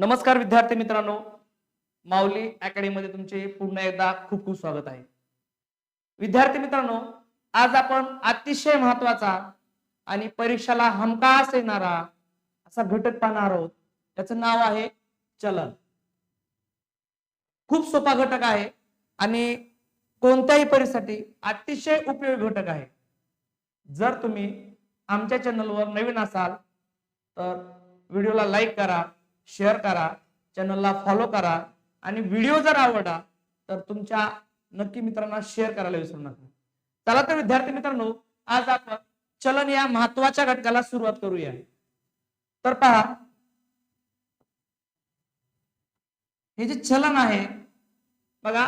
नमस्कार विद्यार्थी मित्रांनो. माऊली अकॅडमीमध्ये तुमचे पुन्हा एकदा खूप खूप स्वागत आहे. विद्यार्थी मित्रांनो आज आपण अतिशय महत्त्वाचा आणि परीक्षाला हमखास येणारा असा घटक पाहणार आहोत. त्याचं नाव आहे चलन. खूप सोपा घटक आहे आणि कोणत्याही परीक्षेसाठी अतिशय उपयोगी घटक आहे. जर तुम्ही आमच्या चॅनलवर नवीन असाल तर व्हिडिओला लाईक करा. शेअर करा चॅनलला फॉलो करा आणि व्हिडिओ जर आवडला तर तुमच्या नक्की मित्रांना शेअर करायला विसरू नका. चला तर विद्यार्थी मित्रांनो आज आपण चलन या महत्त्वाच्या घटकाला सुरुवात करूया. तर पहा हे जे चलन आहे बघा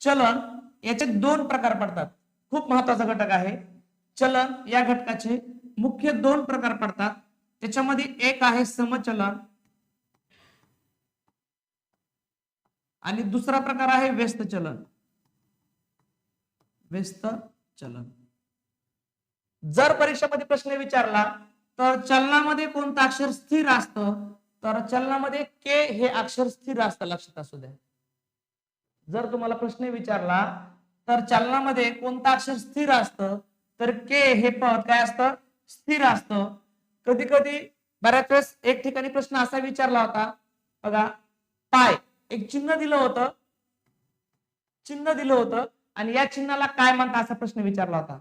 चलन याचे दोन प्रकार पडतात. खूप महत्त्वाचा घटक आहे. चलन या घटकाचे मुख्य दोन प्रकार पडतात. त्याच्यामध्ये एक आहे समचलन आणि दुसरा प्रकार आहे व्यस्त चलन. व्यस्त चलन. जर परीक्षेमध्ये प्रश्न विचारला तर चलनामध्ये कोणतं अक्षर स्थिर असतं? तर चलनामध्ये के हे अक्षर स्थिर असतं लक्षात असू द्या. जर तुम्हाला प्रश्न विचारला तर चलनामध्ये कोणतं अक्षर स्थिर असतं? तर के हे पद काय असतं? स्थिर असतं. कधी कधी बऱ्याच वेळेस एक ठिकाणी प्रश्न असा विचारला होता बघा पाय. एक चिन्ह दिलं होतं. चिन्ह दिलं होतं. आणि या चिन्हाला काय म्हणतात असा प्रश्न विचारला होता.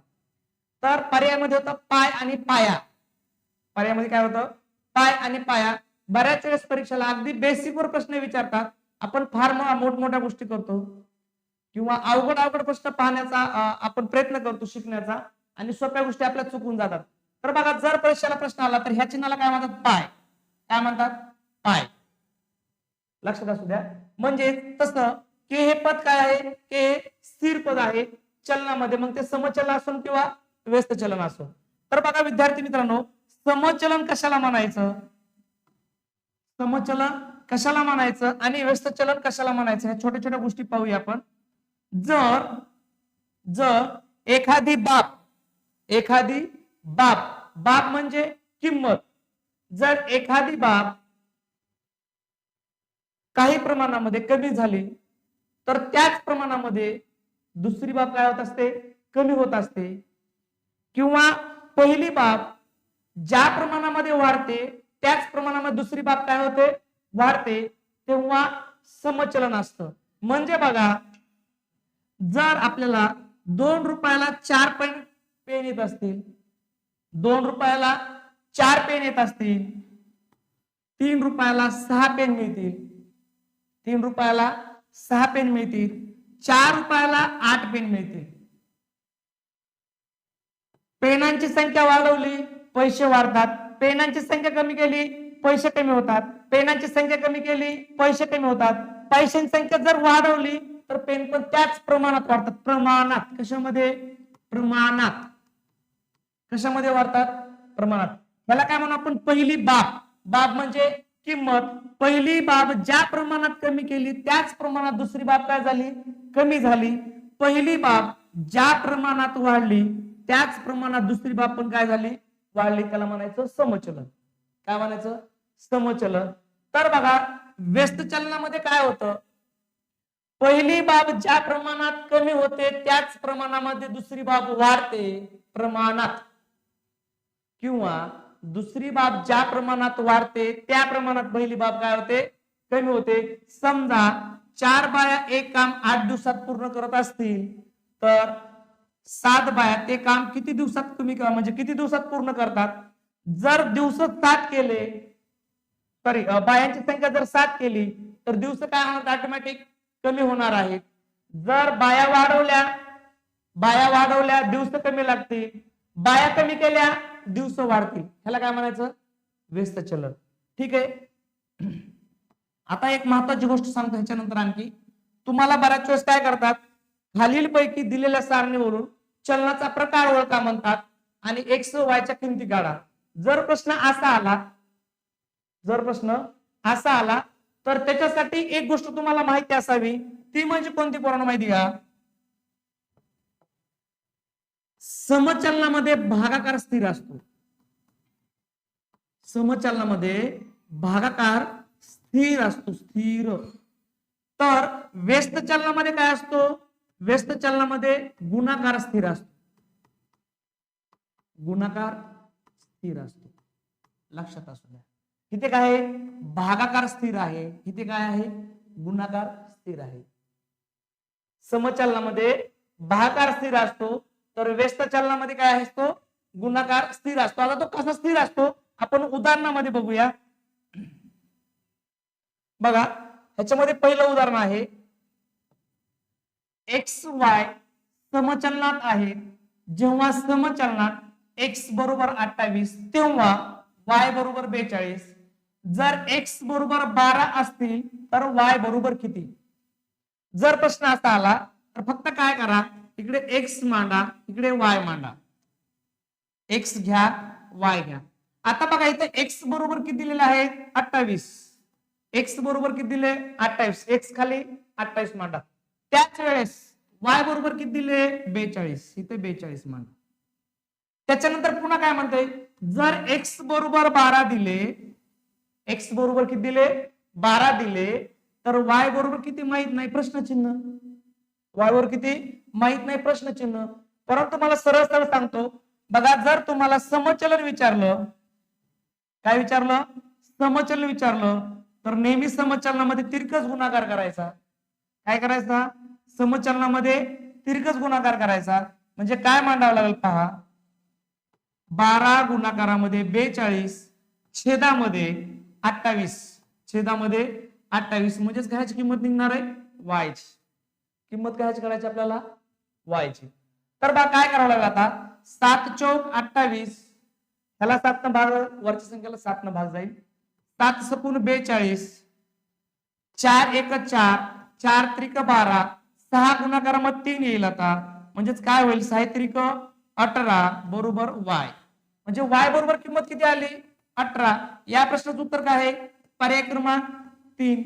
तर पर्यायामध्ये होतं पाय आणि पाया. पर्यायामध्ये काय होतं? पाय आणि पाया. बऱ्याच वेळेस परीक्षेला अगदी बेसिकवर प्रश्न विचारतात. आपण फार मोठमोठ्या गोष्टी करतो. किंवा अवघड अवघड प्रश्न पाहण्याचा आपण प्रयत्न करतो शिकण्याचा. आणि सोप्या गोष्टी आपल्या चुकून जातात. तर बघा जर परीक्षेला प्रश्न आला तर ह्या चिन्हाला काय म्हणतात? पाय. काय म्हणतात? पाय. लक्षात असू द्या. म्हणजे तसं के हे पद काय आहे? के हे स्थिर पद आहे चलनामध्ये. मग ते समचलन असो किंवा व्यस्त चलन असो तर बघा विद्यार्थी मित्रांनो समचलन कशाला म्हणायचं? समचलन कशाला म्हणायचं आणि व्यस्त चलन कशाला म्हणायचं? ह्या छोट्या छोट्या गोष्टी पाहूया आपण. जर जर एखादी बाब एखादी बाप बाब म्हणजे किंमत. जर एखादी बाब काही प्रमाणामध्ये कमी झाली तर त्याच प्रमाणामध्ये दुसरी बाब काय होत असते? कमी होत असते. किंवा पहिली बाब ज्या प्रमाणामध्ये वाढते त्याच प्रमाणामध्ये दुसरी बाब काय होते? वाढते. तेव्हा समचलन असतं. म्हणजे बघा जर आपल्याला दोन रुपयाला चार पेन पेन येत असतील दोन रुपयाला चार पेन येत असतील तीन रुपयाला सहा पेन मिळतील तीन रुपयाला सहा पेन मिळतील. चार रुपयाला आठ पेन मिळतील. पेनांची संख्या वाढवली पैसे वाढतात. पेनांची संख्या कमी केली पैसे कमी होतात. पेनांची संख्या कमी केली पैसे कमी होतात. पैशांची संख्या जर वाढवली तर पेन पण त्याच प्रमाणात वाढतात. प्रमाणात. कशामध्ये? प्रमाणात. कशामध्ये वाढतात? प्रमाणात. याला काय म्हणू आपण? पहिली बाब. बाब म्हणजे किंमत. पहिली बाब ज्या प्रमाणात कमी केली त्याच प्रमाणात दुसरी बाब काय झाली? कमी झाली. पहिली बाब ज्या प्रमाणात वाढली त्याच प्रमाणात दुसरी बाब पण काय झाली? वाढली. त्याला म्हणायचं समचलन. काय म्हणायचं? समचलन. तर बघा व्यस्त चलनामध्ये काय होतं? पहिली बाब ज्या प्रमाणात कमी होते त्याच प्रमाणामध्ये दुसरी बाब वाढते प्रमाणात. किंवा दुसरी बाब ज्या प्रमाणात वाढते त्या प्रमाणात पहिली बाब काय होते? कमी होते. समजा चार बाया एक काम आठ दिवसात पूर्ण करत असतील तर सात बाया ते काम किती दिवसात कमी करा म्हणजे किती दिवसात पूर्ण करतात? जर दिवस सात केले सॉरी बायांची संख्या जर सात केली तर दिवस काय होणार? ऑटोमॅटिक कमी होणार आहेत. जर बाया वाढवल्या बाया वाढवल्या दिवस कमी लागतील. बाया कमी केल्या दिवस वाढतील. ह्याला काय म्हणायचं? व्यस्त चलन. ठीक आहे? आता एक महत्वाची गोष्ट सांगतो ह्याच्यानंतर आणखी. तुम्हाला बऱ्याच वेळेस काय करतात? खालील पैकी दिलेल्या सारणीवरून चलनाचा प्रकार ओळखा म्हणतात आणि एक्स वायच्या किमती काढा. जर प्रश्न असा आला जर प्रश्न असा आला तर त्याच्यासाठी एक गोष्ट तुम्हाला माहिती असावी. ती म्हणजे कोणती पोरांना माहिती का समचलनामध्ये भागाकार स्थिर असतो. समचलनामध्ये भागाकार स्थिर असतो स्थिर. तर व्यस्त चलनामध्ये काय असतो? व्यस्त चलनामध्ये गुणाकार स्थिर असतो. गुणाकार स्थिर असतो. लक्षात असू द्या. इथे काय आहे? भागाकार स्थिर आहे. इथे काय आहे? गुणाकार स्थिर आहे. समचलनामध्ये भागाकार स्थिर असतो. तर व्यस्त चलनामध्ये काय असतो गुणाकार स्थिर असतो. आता तो कसा स्थिर असतो? आपण उदाहरणामध्ये बघूया. बघा ह्याच्यामध्ये पहिलं उदाहरण आहे. एक्स वाय समचलनात आहे. जेव्हा समचलनात एक्स बरोबर अठ्ठावीस तेव्हा वाय बरोबर बेचाळीस. जर एक्स बरोबर बारा असतील तर वाय बरोबर किती? जर प्रश्न असा आला तर फक्त काय करा इकडे एक्स मांडा इकडे वाय मांडा. एक्स घ्या वाय घ्या. आता बघा इथे एक्स बरोबर किती दिलेलं आहे? अठ्ठावीस. एक्स बरोबर किती दिले? अठ्ठावीस. एक्स खाली अठ्ठावीस मांडा. त्याच वेळेस वाय बरोबर किती दिले? बेचाळीस. इथे बेचाळीस मांडा. त्याच्यानंतर पुन्हा काय म्हणतोय? जर एक्स बरोबर बारा दिले एक्स बरोबर किती दिले? बारा दिले तर वाय बरोबर किती माहीत नाही? प्रश्नचिन्ह. वाय बरोबर किती? माहीत नाही प्रश्नचिन्ह. परंतु मला सरळ सरळ सांगतो बघा जर तुम्हाला समचलन विचारलं काय विचारलं? समचलन विचारलं तर नेहमी समचलनामध्ये तिरकस गुणाकार करायचा. काय करायचा? समचलनामध्ये तिरकस गुणाकार करायचा. म्हणजे काय मांडावं लागेल पहा. बारा गुणाकारामध्ये बेचाळीस छेदामध्ये अठ्ठावीस. छेदामध्ये अठ्ठावीस. म्हणजेच घ्यायची किंमत निघणार आहे वायची. किंमत कायची करायची आपल्याला? वायची तर बा काय करावं लागेल आता? सात चौक अठ्ठावीस. ह्याला सात न भाग वरच्या संख्येला सात न भाग जाईल. सात सपून बेचाळीस. चार एक चार. चार त्रिक बारा. सहा गुणाकारामध्ये तीन येईल आता. म्हणजेच काय होईल? साहित्रिक अठरा बरोबर वाय. म्हणजे वाय बरोबर किंमत किती आली? अठरा. या प्रश्नाचं उत्तर काय आहे? पर्याय क्रमांक तीन.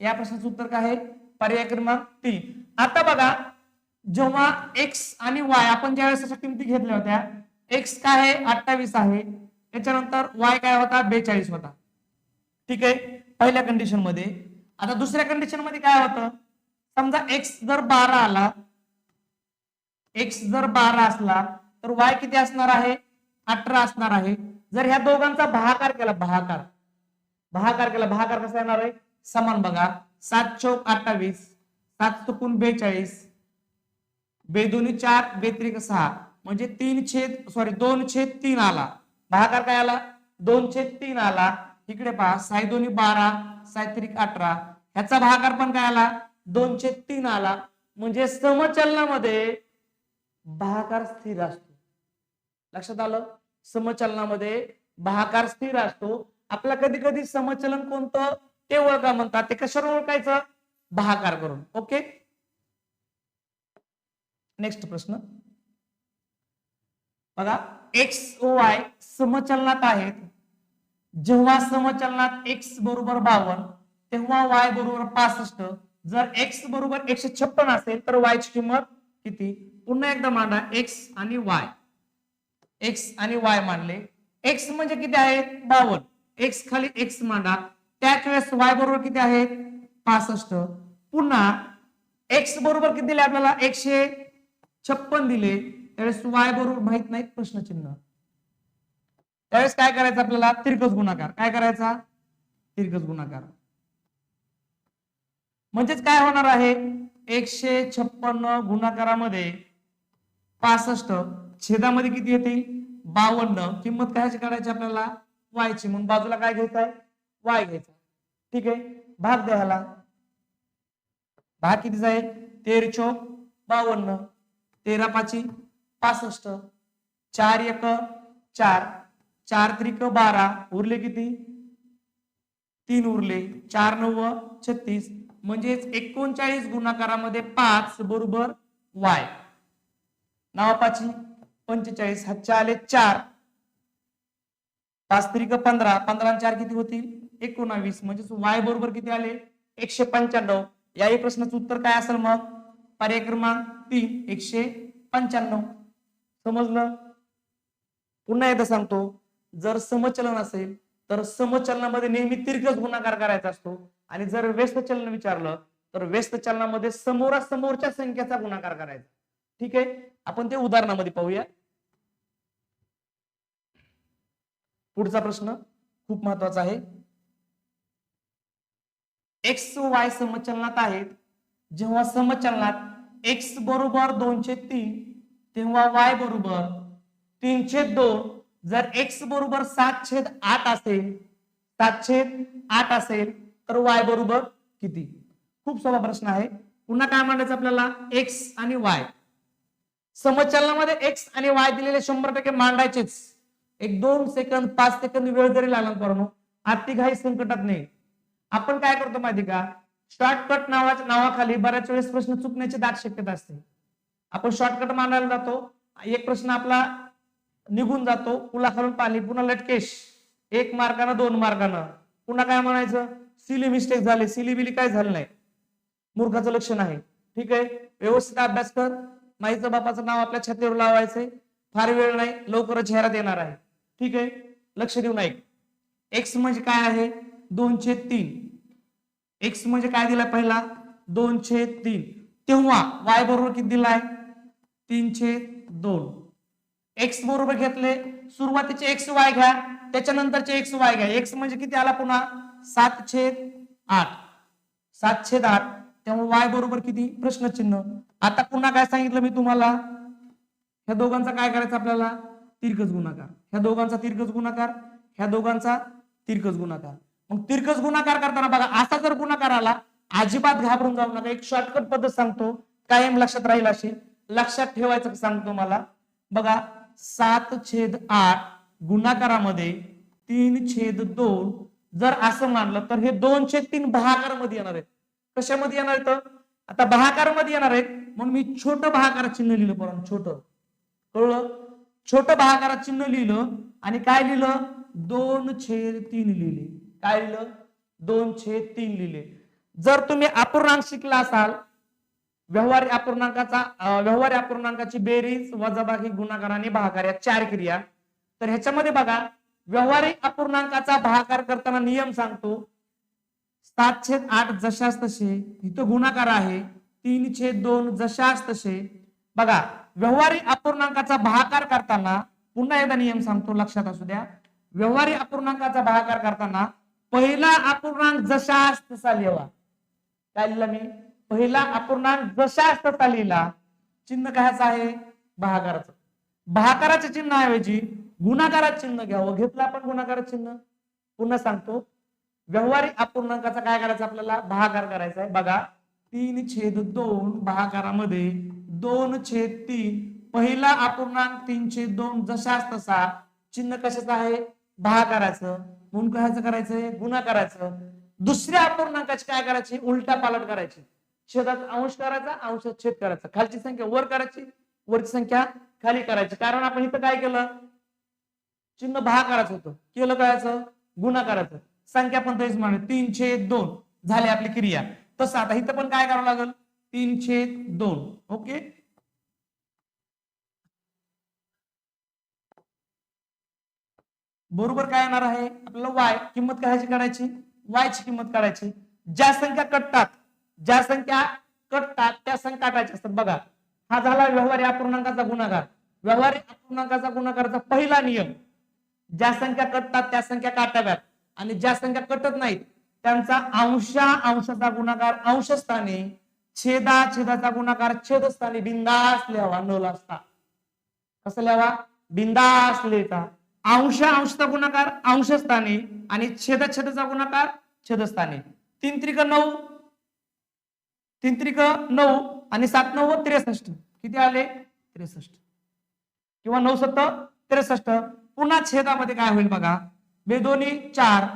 या प्रश्नाचं उत्तर काय आहे? पर्याय क्रमांक तीन. आता बघा जेव्हा एक्स आणि वाय आपण ज्या वेळेस किमती घेतल्या होत्या एक्स काय आहे? अठ्ठावीस आहे. त्याच्यानंतर वाय काय होता? बेचाळीस होता. ठीक आहे? पहिल्या कंडिशनमध्ये. आता दुसऱ्या कंडिशनमध्ये काय होतं? समजा एक्स जर बारा आला एक्स जर बारा असला तर वाय किती असणार आहे? अठरा असणार आहे. जर ह्या दोघांचा भागाकार केला भागाकार. भागाकार केला भागाकार कसा येणार आहे? समान बघा. सात चौक अठ्ठावीस सात चुकून बेचाळीस बेदोनी चार बेत्रिक सहा. म्हणजे तीन छेद सॉरी दोन छेद तीन आला. भागाकार काय आला? दोन छेद तीन आला. इकडे पहा साई दोन्ही बारा सायत्रिक अठरा. ह्याचा भागाकार पण काय आला? दोन छेद तीन आला. म्हणजे समचलनामध्ये भागाकार स्थिर असतो. लक्षात आलं? समचलनामध्ये भागाकार स्थिर असतो. आपला कधी कधी समचलन कोणतं? ते ओळखा म्हणतात. ते कशावर ओळखायचं? भागाकार करून. ओके नेक्स्ट प्रश्न. बघा एक्स ओ वाय समचलनात आहेत. जेव्हा समचलनात एक्स बरोबर बावन तेव्हा वाय बरोबर पासष्ट. जर एक्स बरोबर एकशे छप्पन असेल तर वाय ची किंमत किती? पुन्हा एकदा मांडा एक्स आणि वाय एक्स आणि वाय मांडले. एक्स म्हणजे किती आहे? बावन. एक्स खाली एक्स मांडा. त्याच वेळेस वाय बरोबर किती आहेत पासष्ट. पुन्हा एक्स बरोबर किती दिले आपल्याला? एकशे छप्पन दिले त्यावेळेस वाय बरोबर माहीत नाहीत प्रश्नचिन्ह. त्यावेळेस काय करायचं आपल्याला? तिरकस गुणाकार. काय करायचा? तिरकस गुणाकार. म्हणजेच काय होणार आहे? एकशे छप्पन्न गुणाकारामध्ये पासष्ट छेदामध्ये किती येतील? बावन्न. किंमत कायची काढायची आपल्याला? वायची. म्हणून बाजूला काय घ्यायचं आहे? वाय घ्यायचा ठीक आहे? भाग द्यायला भाग कितीचा आहे? तेर चौक बावन्न. तेरा पाची पासष्ट चार एक चार चार त्रिक बारा उरले किती? तीन उरले चार नव्व छत्तीस. म्हणजेच एकोणचाळीस गुणाकारामध्ये पाच बरोबर वाय. नावापाची पंचेचाळीस हातच्या आले चार. पाच त्रिक पंधरा पंधरा आणि चार किती होतील? एकोणावीस. म्हणजेच वाय बरोबर किती आले? एकशे पंच्याण्णव. याही प्रश्नाचं उत्तर काय असेल मग? पर्याय क्रमांक तीन एकशे पंच्याण्णव. समजलं? पुन्हा एकदा सांगतो जर समचलन असेल तर समचलनामध्ये नेहमी तिरकस गुणाकार करायचा असतो. आणि जर व्यस्त चलन विचारलं तर व्यस्त चलनामध्ये समोरासमोरच्या संख्येचा गुणाकार करायचा. ठीक आहे? आपण ते उदाहरणामध्ये पाहूया. पुढचा प्रश्न खूप महत्त्वाचा आहे. एक्स वाय समचलनात आहेत. जेव्हा समचलनात एक्स बरोबर दोनशे तीन तेव्हा वाय बरोबर तीनशे दोन. जर एक्स बरोबर सात छेद आठ असेल सात छेद आठ असेल तर वाय बरोबर किती? खूप सोपा प्रश्न आहे. पुन्हा काय मांडायचं आपल्याला? एक्स आणि वाय समचलनामध्ये एक्स आणि वाय दिलेले शंभर टक्के मांडायचेच. एक दोन सेकंद पाच सेकंद वेळ जरी लागला करणं आर्थिक घाई संकटात नाही. आपण काय करतो माहिती का? शॉर्टकट नावाच्या नावाखाली बऱ्याच वेळेस प्रश्न चुकण्याची दाट शक्यता असते. आपण शॉर्टकट मानायला जातो एक प्रश्न आपला निघून जातो पुलाखालून पाणी पुन्हा लटकेश. एक मार्कानं दोन मार्कानं पुन्हा काय म्हणायचं? सिली मिस्टेक झाले. सिली बिली काय झालं नाही? मूर्खाचं लक्षण आहे. ठीक आहे? व्यवस्थित अभ्यास कर. माईचं बापाचं नाव आपल्या छातीवर लावायचंय. फार वेळ नाही. लवकरच चेहरा देणार आहे. ठीक आहे? लक्ष देऊन ऐक. एक्स म्हणजे काय आहे? दोनशे तीन. एक्स म्हणजे काय दिलाय पहिला? दोनशे तीन. तेव्हा वाय बरोबर किती दिलाय? तीनशे दोन. एक्स बरोबर घेतले. सुरुवातीचे एक्स वाय घ्या. त्याच्यानंतरचे एक्स वाय घ्या. एक्स म्हणजे किती आला पुन्हा? सात छेद आठ. सात छेद आठ. त्यामुळे वाय बरोबर किती? प्रश्नचिन्ह. आता पुन्हा काय सांगितलं मी तुम्हाला? ह्या दोघांचा काय करायचं आपल्याला? तिरकस गुणाकार. ह्या दोघांचा तिरकस गुणाकार. ह्या दोघांचा तिरकस गुणाकार. मग तिरकस गुणाकार करताना बघा असा जर गुणाकार आला अजिबात घाबरून जाऊ नका. एक शॉर्टकट पद्धत सांगतो. कायम लक्षात राहील अशी. लक्षात ठेवायचं सांगतो मला बघा सात छेद आठ गुणाकारामध्ये तीन छेद दोन. जर असं मानलं तर हे दोन छेद तीन भागाकारमध्ये येणार आहेत. कशामध्ये येणार आहेत? आता भागाकारमध्ये येणार आहेत. म्हणून मी छोट भागाकार चिन्ह लिहिलं बरं छोट. कळलं? छोट भागाकारात चिन्ह लिहिलं आणि काय लिहिलं? दोन छेद तीन लिहिले. काय लिहिलं दोन छेद तीन लिहिले. जर तुम्ही अपूर्णांक शिकला असाल व्यवहार अपूर्णांकाचा व्यवहार अपूर्णांकाची बेरीज वजाबाकी गुणाकार आणि भागाकार या चार क्रिया. तर ह्याच्यामध्ये बघा व्यवहारिक अपूर्णांकाचा भागाकार करताना नियम सांगतो सात छेद आठ जशास तसे इथं गुणाकार आहे तीन छेद दोन जशास तसे. बघा व्यवहारिक अपूर्णांकाचा भागाकार करताना पुन्हा एकदा नियम सांगतो लक्षात असू द्या. व्यवहारिक अपूर्णांकाचा भागाकार करताना पहिला अपूर्णांक जशा तसा लिहावा. काय लिहिला मी? पहिला अपूर्णांक जशा तसा लिहिला चिन्ह कायचं आहे? भागाकाराचं भाकाराच्या चिन्हाऐवजी गुणाकारात चिन्ह घ्यावं. घेतलं आपण गुणाकारात चिन्ह? पुन्हा सांगतो. व्यवहारिक अपूर्णांकाचा काय करायचं आपल्याला? भागाकार करायचा आहे. बघा तीन छेद दोन भागाकारामध्ये दोन छेद तीन. पहिला अपूर्णांक तीन छेद दोन जशाच तसा. चिन्ह कशाचं आहे? भागाकाराचं म्हणून कायचं करायचंय गुन्हा करायचं. दुसऱ्या अपूर्णांकाची काय करायची? उलटा पालट करायची. छेदात अंश करायचा अंशात छेद करायचा. खालची संख्या वर करायची वरची संख्या खाली करायची. कारण आपण इथं काय केलं? चिन्ह भागाकाराचं होतं. केलं कायचं गुणाकाराचं संख्या पण तरीच म्हणे तीन छेद दोन झाली आपली क्रिया. तसं आता इथं पण काय करावं लागेल? तीन छेद दोन. ओके? बरोबर काय येणार आहे? आपल्याला वाय किंमत कायची काढायची? वाय ची किंमत काढायची. ज्या संख्या कटतात ज्या संख्या कटतात त्या संख्या काढायच्या असतात. बघा हा झाला व्यवहारी अपूर्णांकाचा गुणाकार. व्यवहारिक अपूर्णांकाचा गुणाकाराचा पहिला नियम ज्या संख्या कटतात त्या संख्या काटाव्यात. आणि ज्या संख्या कटत नाहीत त्यांचा अंशा अंशाचा गुणाकार अंशस्थानी छेदा छेदाचा गुणाकार छेदस्थानी बिंदास लिहावा न लाजता. कसं लिहावा? बिंदास लिहिता. अंश अंशचा गुणाकार अंशस्थानी आणि छेद छेदचा गुणाकार छेदस्थानी. तीन त्रिक नऊ. तीन त्रिक नऊ आणि सात नऊ त्रेसष्ट. किती आले? त्रेसष्ट. किंवा नऊ सत्त त्रेसष्ट. पुन्हा छेदामध्ये काय होईल बघा? बेदोनी चार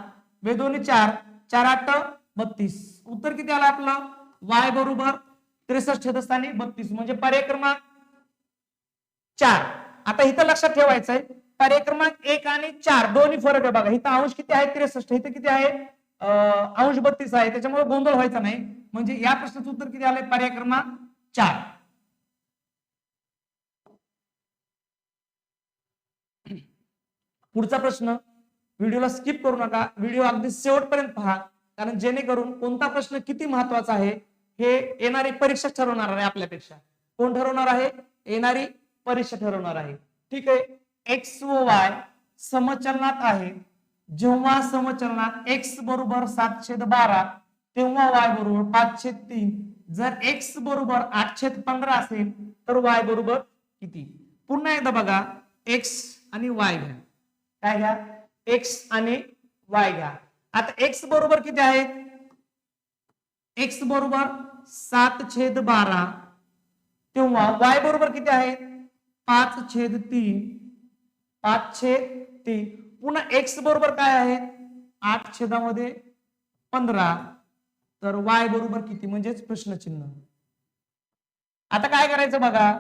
बेदोनी चार चार आठ बत्तीस. उत्तर किती आलं आपलं? वाय बरोबर. त्रेसष्ट छेदस्थानी बत्तीस. म्हणजे पर्याय क्रमांक चार. आता इथं लक्षात ठेवायचंय कार्य क्रमांक एक आणि चार दोन्ही फरक आहे बघा. इथं अंश किती आहे? त्रेसष्ट. इथं किती आहे? अंश बत्तीस आहे. त्याच्यामुळे गोंधळ व्हायचा नाही. म्हणजे या प्रश्नाचं उत्तर किती आलंय? पर्याय क्रमांक चार. पुढचा प्रश्न. व्हिडिओला स्किप करू नका. व्हिडिओ अगदी शेवटपर्यंत पहा. कारण जेणेकरून कोणता प्रश्न किती महत्त्वाचा आहे हे येणारी परीक्षा ठरवणार आहे आपल्यापेक्षा. कोण ठरवणार आहे? येणारी परीक्षा ठरवणार आहे. ठीक आहे? एक्स व वाय समचलनात आहे. जेव्हा समचलनात एक्स बरोबर सातशे बारा तेव्हा वाय बरोबर पाचशे तीन. जर एक्स बरोबर आठशे पंधरा असेल तर वाय बरोबर किती? पुन्हा एकदा बघा. एक्स आणि वाय घ्या. काय घ्या? एक्स आणि वाय घ्या. आता एक्स बरोबर किती आहेत? एक्स बरोबर सात छेद बारा. तेव्हा वाय बरोबर किती आहेत? पाच छेद तीन. पाच छेद तीन. पुन्हा एक्स बरोबर काय आहे? आठ छेदामध्ये पंधरा. तर वाय बरोबर किती? म्हणजेच प्रश्नचिन्ह. आता काय करायचं बघा?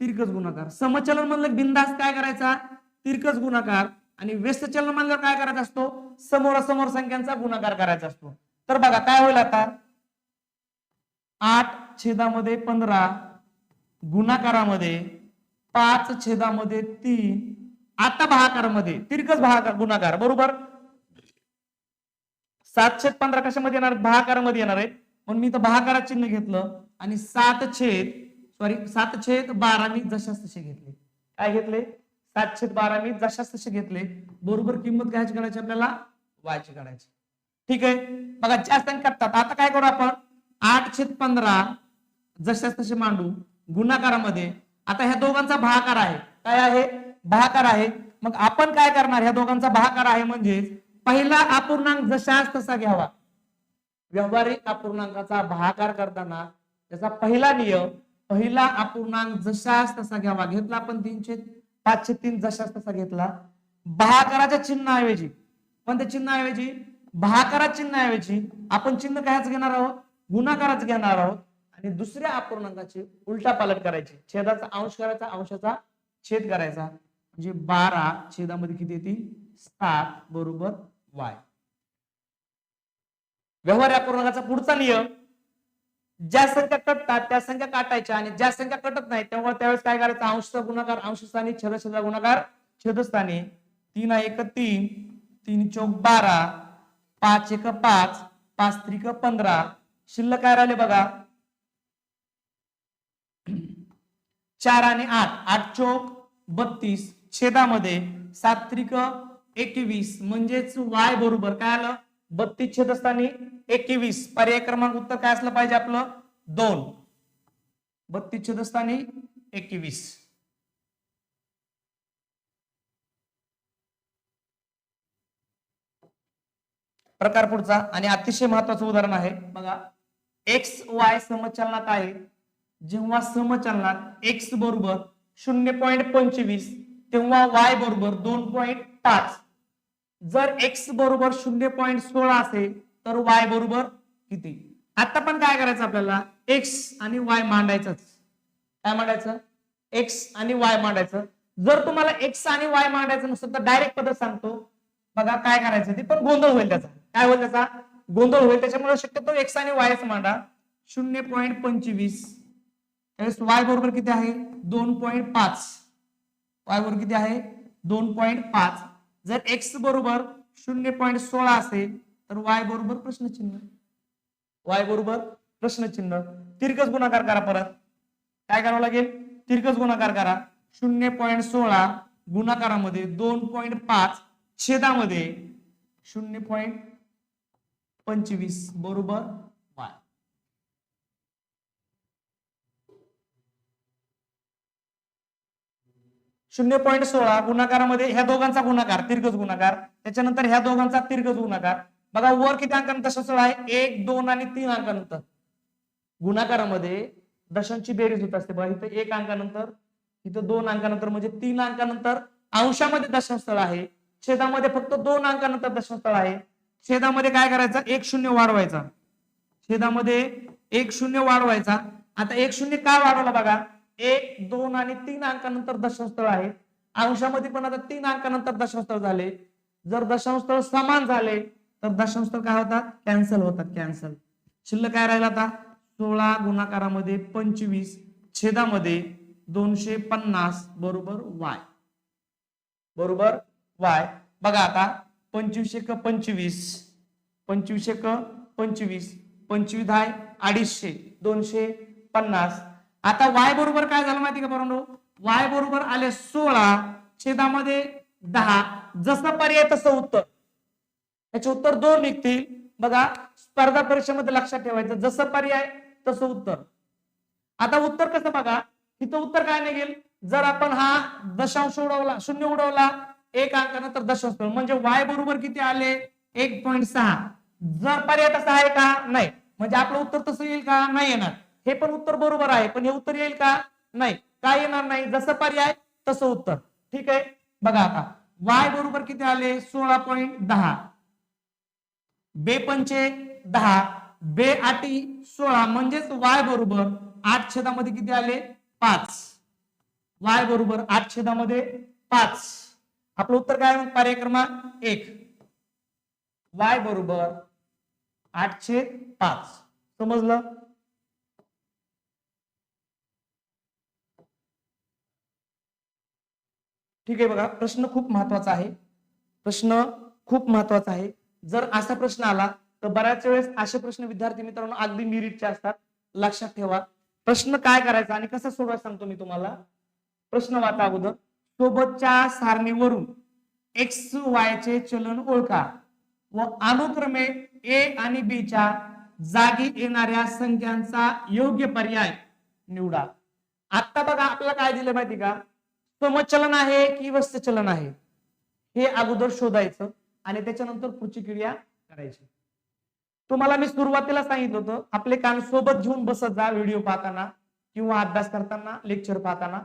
तिरकस गुणाकार. समचलन म्हणलं बिंदास काय करायचा? तिरकस गुणाकार. आणि व्यस्त चलन म्हणल्यावर काय करायचा असतो? समोरासमोर संख्यांचा गुणाकार करायचा असतो. तर बघा काय होईल आता? आठ छेदामध्ये पंधरा. गुणाकारामध्ये पाच छेदामध्ये तीन आता भागाकारामध्ये तिरकस भागाकार गुणाकार बरोबर? सात छेद पंधरा कशामध्ये येणार? भागाकारामध्ये येणार आहे. म्हणून मी तर भागाकारात चिन्ह घेतलं आणि सात छेद सॉरी सात छेद बारा मी जशास तसे घेतले. काय घेतले? सात छेद बारा मी जशास तसे घेतले. बरोबर किंमत घ्यायची काढायची आपल्याला? वायची काढायची. ठीक आहे? बघा जास्त करतात आता काय करू आपण? आठ छेद पंधरा जशास तसे मांडू. गुणाकारामध्ये आता ह्या दोघांचा भाकार आहे. काय आहे? भाकार आहे. मग आपण काय करणार? ह्या दोघांचा भाकार आहे म्हणजेच पहिला अपूर्णांक जशास तसा घ्यावा. व्यावहारिक अपूर्णांकाचा भागाकार करताना त्याचा पहिला नियम पहिला अपूर्णांक जशास तसा घ्यावा. घेतला आपण तीनशे पाचशे तीन जशास तसा घेतला. भाकाराच्या चिन्हाऐवजी. पण त्या चिन्हाऐवजी? भागाकारा चिन्हाऐवजी आपण चिन्ह कायच घेणार आहोत? गुणाकाराच घेणार आहोत. आणि दुसऱ्या अपूर्णांकाची उलटा पालट करायची. छेदाचा अंश करायचा अंशाचा छेद करायचा. म्हणजे बारा छेदामध्ये किती येतील? सात बरोबर वाय. व्यवहार अपूर्णांकाचा पुढचा नियम ज्या संख्या कटतात त्या संख्या काटायच्या आणि ज्या संख्या कटत नाही तेव्हा त्यावेळेस काय करायचं? अंशचा गुणाकार अंशस्थानी छेदछेदा गुणाकार छेदस्थानी. तीन एक तीन. तीन चौक बारा. पाच एक पाच. पाच त्रिक पंधरा. शिल्लक काय राहिले बघा? चार आणि आठ आठ चौक बत्तीस छेदामध्ये सात त्रिक एकवीस म्हणजेच वाय बरोबर काय आलं? बत्तीस छेदस्थानी एकवीस. पर्याय क्रमांक उत्तर काय असलं पाहिजे आपलं? दोन. बत्तीस छेदस्थानी एकवीस. प्रकार पुढचा आणि अतिशय महत्वाचं उदाहरण आहे. बघा एक्स वाय समचलनात आहे. जेव्हा समचलनात एक्स बरोबर शून्य पॉईंट पंचवीस तेव्हा वाय बरोबर दोन पॉईंट पाच. जर एक्स बरोबर शून्य पॉईंट सोळा असेल तर वाय बरोबर किती? आता पण काय करायचं आपल्याला? एक्स आणि वाय मांडायचंच. काय मांडायचं? एक्स आणि वाय मांडायचं. जर तुम्हाला एक्स आणि वाय मांडायचं नसेल तर डायरेक्ट पद्धत सांगतो. बघा काय करायचं ते पण गोंधळ होईल त्याचा. काय होईल त्याचा? गोंधळ होईल त्याच्यामुळे शक्यतो एक्स आणि वायच मांडा. शून्य पॉईंट पंचवीस. त्यावेळेस वाय बरोबर किती आहे? दोन पॉईंट पाच. वाय बरोबर किती आहे? दोन पॉईंट पाच. जर एक्स बरोबर शून्य पॉईंट सोळा असेल तर वाय बरोबर प्रश्नचिन्ह. वाय बरोबर प्रश्नचिन्ह. तिरकस गुणाकार करा परत. काय करावं लागेल? तिरकस गुणाकार करा. शून्य पॉईंट सोळा गुणाकारामध्ये दोन पॉईंट पाच छेदामध्ये शून्य पॉईंट पंचवीस. बरोबर वाय शून्य पॉईंट सोळा गुणाकारामध्ये ह्या दोघांचा गुणाकार तिरकस गुणाकार. त्याच्यानंतर ह्या दोघांचा तिरकस गुणाकार. बघा वर किती अंकानंतर दशांश आहे? एक दोन आणि तीन अंकानंतर. गुणाकारामध्ये दशांची बेरीज होत असते. बघा इथं एक अंकानंतर इथं दोन अंकानंतर म्हणजे तीन अंकानंतर अंशामध्ये दशांश आहे. छेदामध्ये फक्त दोन अंकानंतर दशांश आहे. छेदामध्ये काय करायचं? एक शून्य वाढवायचा. छेदामध्ये एक शून्य वाढवायचा. आता एक शून्य काय वाढवला बघा? एक दोन आणि तीन अंकानंतर दशांश आहे. अंशामध्ये पण आता तीन अंकानंतर दशांश झाले. जर दशांस्थळ समान झाले तर दशांश काय होतात? कॅन्सल होतात कॅन्सल शिल्लक काय राहिला आता? सोळा गुणाकारामध्ये पंचवीस छेदामध्ये दोनशे पन्नास बरोबर वाय. बरोबर वाय. बघा आता पंचवीस एक पंचवीस पंचवीस एक पंचवीस पंचवीस आहे अडीचशे दोनशे पन्नास आता वाय बरोबर काय झालं माहिती का परंतु वाय बरोबर आले सोळा छेदामध्ये दहा. जसं पर्याय तसं उत्तर. याचे उत्तर दोन निघतील. बघा स्पर्धा परीक्षेमध्ये लक्षात ठेवायचं. जसं पर्याय तसं उत्तर. आता उत्तर कसं बघा? इथं उत्तर काय निघेल? जर आपण हा दशांश उडवला शून्य उडवला एक अंकानंतर दशांश म्हणजे वाय बरोबर किती आले? एक पॉईंट सहा. जर पर्याय तसा आहे का? नाही. म्हणजे आपलं उत्तर तसं येईल का? नाही येणार. हे पण उत्तर बरोबर आहे पण हे उत्तर येईल का? नाही. काय येणार नाही? जसं पर्याय तसं उत्तर. ठीक आहे? बघा आता. वाय बरोबर किती आले? सोळा पॉईंट दहा. बे पंचे दहा. बे आठी सोळा. म्हणजेच वाय बरोबर आठ छेदामध्ये किती आले? पाच. वाय बरोबर आठ छेदामध्ये पाच. आपलं उत्तर काय मग? पर्याय क्रमांक एक. वाय बरोबर आठशे पाच. समजलं? ठीक आहे बघा प्रश्न खूप महत्त्वाचा आहे. प्रश्न खूप महत्त्वाचा आहे. जर असा प्रश्न आला तर बऱ्याच वेळेस असे प्रश्न विद्यार्थी मित्रांनो अगदी मिरिटचे असतात. लक्षात ठेवा. प्रश्न काय करायचा आणि कसा सोडवायचा सांगतो मी तुम्हाला. प्रश्न वाचा अगोदर. सोबतच्या सारणीवरून एक्स वायचे चलन ओळखा व अनुक्रमे ए आणि बी च्या जागी येणाऱ्या संख्यांचा योग्य पर्याय निवडा. आता बघा आपल्याला काय दिलं माहिती का? समचलन आहे की व्यस्त चलन आहे? हे अगोदर शोधायचं आणि त्याच्यानंतर पुढची क्रिया करायची. तुम्हाला मी सुरुवातीला सांगितलं होतं आपले कान सोबत घेऊन बसत जा व्हिडिओ पाहताना किंवा अभ्यास करताना लेक्चर पाहताना.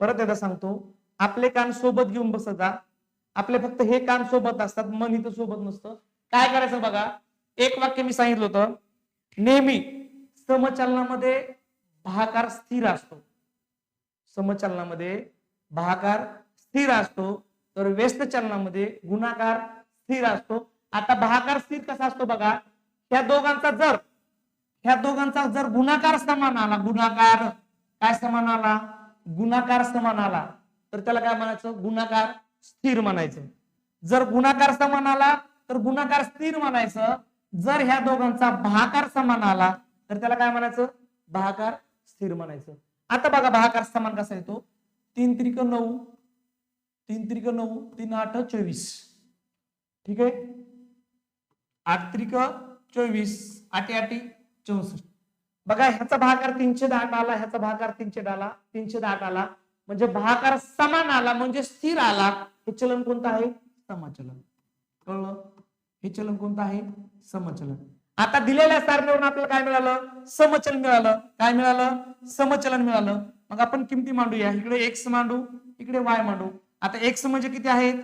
परत एकदा सांगतो आपले कान सोबत घेऊन बसत जा. आपले फक्त हे कान सोबत असतात मन इथं सोबत नसतं. काय करायचं बघा एक वाक्य मी सांगितलं होतं नेहमी समचलनामध्ये भाकार स्थिर असतो. समचलनामध्ये भाकार स्थिर असतो तर व्यस्त चलनामध्ये गुणाकार स्थिर असतो. आता भाकार स्थिर कसा असतो बघा ह्या दोघांचा जर ह्या दोघांचा जर गुणाकार समान आला गुणाकार काय समान आला? गुणाकार समान आला. तर त्याला काय म्हणायचं? गुणाकार स्थिर म्हणायचं. जर गुणाकार समान आला तर गुणाकार स्थिर म्हणायचं. जर ह्या दोघांचा भाकार समान आला तर त्याला काय म्हणायचं? भाकार स्थिर म्हणायचं. आता बघा भागाकार समान कसा येतो? तीन त्रिक नऊ तीन त्रिक नऊ तीन आठ चोवीस. ठीक आहे? आठ त्रिक चोवीस. आठी आठी चौसष्ट. बघा ह्याचा भागाकार तीनशे दहा आला ह्याचा भागाकार तीनशे आला तीनशे दहा आला. म्हणजे भागाकार समान आला म्हणजे स्थिर आला. हे चलन कोणतं आहे? समाचलन. कळलं? हे चलन कोणतं आहे? समचलन. आता दिलेल्या सारणीवरून आपल्याला काय मिळालं? समचलन मिळालं. काय मिळालं? समचलन मिळालं. मग आपण किमती मांडूया. इकडे एक्स मांडू इकडे वाय मांडू. आता एक्स म्हणजे किती आहेत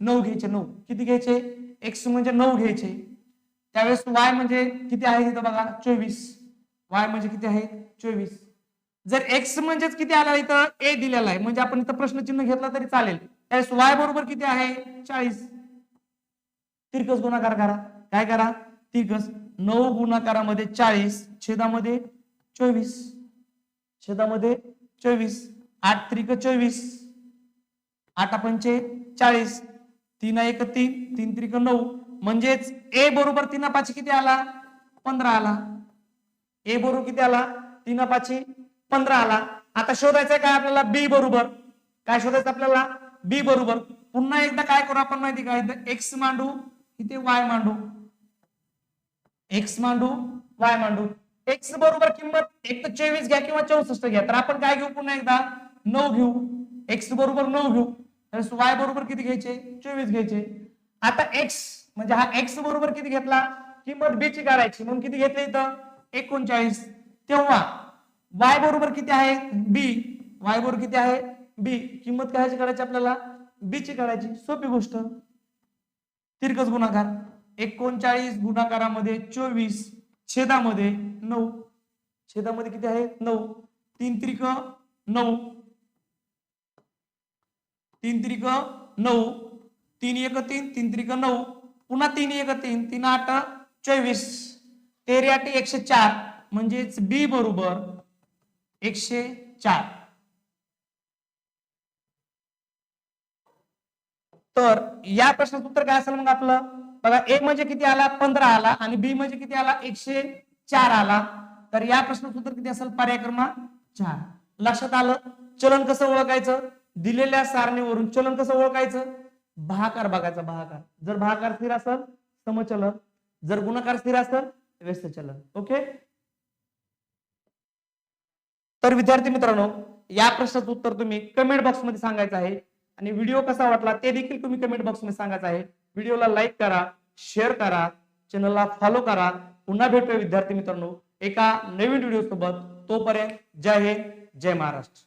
नऊ घ्यायचे नऊ. किती घ्यायचे? एक्स म्हणजे नऊ घ्यायचे. त्यावेळेस वाय म्हणजे किती आहे इथं बघा? चोवीस. वाय म्हणजे किती आहे? चोवीस. जर एक्स म्हणजेच किती आला इथं? ए दिलेला आहे. म्हणजे आपण इथं प्रश्नचिन्ह घेतला तरी चालेल. त्यावेळेस वाय बरोबर किती आहे? चाळीस. तिरकस गुणाकार करा. काय करा? तिरकस. नऊ गुणाकारामध्ये चाळीस छेदामध्ये चोवीस छेदामध्ये चोवीस आठ त्रिक चोवीस आठ पंचे चाळीस तीन एक तीन तीन त्रिक नऊ. म्हणजेच ए बरोबर तीन पाच किती आला? पंधरा आला. ए बरोबर किती आला? तीन पाची पंधरा आला. आता शोधायचं काय आपल्याला? बी बरोबर. काय शोधायचं आपल्याला? बी बरोबर. पुन्हा एकदा काय करू आपण माहिती का? एकदा एक्स मांडू इथे वाय मांडू. एक्स मांडू वाय मांडू. एक्स बरोबर किंमत एक तर चोवीस घ्या किंवा चौसष्ट घ्या. तर आपण काय घेऊ पुन्हा एकदा? नऊ घेऊ. एक्स बरोबर नऊ घेऊ. तर वाय बरोबर किती घ्यायचे? चोवीस घ्यायचे. आता एक्स म्हणजे हा एक्स बरोबर किती घेतला? किंमत बी ची काढायची. म्हणून किती घेतली इथं? एकोणचाळीस. तेव्हा वाय बरोबर किती आहे? बी वाय बरोबर किती आहे? बी किंमत कायची करायची आपल्याला? बी ची काढायची. सोपी गोष्ट. तिरकस गुणाकार. एकोणचाळीस गुणाकारामध्ये चोवीस छेदामध्ये नऊ. छेदामध्ये किती आहे? नऊ. तीन त्रिक नऊ. तीन त्रिक नऊ. तीन एक तीन तीन त्रिक नऊ. पुन्हा तीन एक तीन तीन आठ चोवीस. तेरे आठ एकशे चार म्हणजेच बी बरोबर एकशे चार. तर या प्रश्नाचं उत्तर काय असेल मग आपलं? बघा ए म्हणजे किती आला? पंधरा आला. आणि बी म्हणजे किती आला? एकशे चार आला. तर या प्रश्नाचं उत्तर किती असेल? पर्याय क्रमांक चार. लक्षात आलं? चलन कसं ओळखायचं? दिलेल्या सारणीवरून चलन कसं ओळखायचं? भागाकार बघायचा भागाकार जर भागाकार स्थिर असेल समचलन. जर गुणाकार स्थिर असेल व्यस्त चलन ओके? तर विद्यार्थी मित्रांनो या प्रश्नाचं उत्तर तुम्ही कमेंट बॉक्समध्ये सांगायचं आहे. आणि व्हिडिओ कसा वाटला ते देखील तुम्ही कमेंट बॉक्समध्ये सांगायचं आहे. व्हिडिओला लाईक करा शेअर करा चॅनलला फॉलो करा. पुन्हा भेटूया विद्यार्थी मित्रांनो एका नवीन व्हिडिओ सोबत तोपर्यंत जय हिंद जय महाराष्ट्र.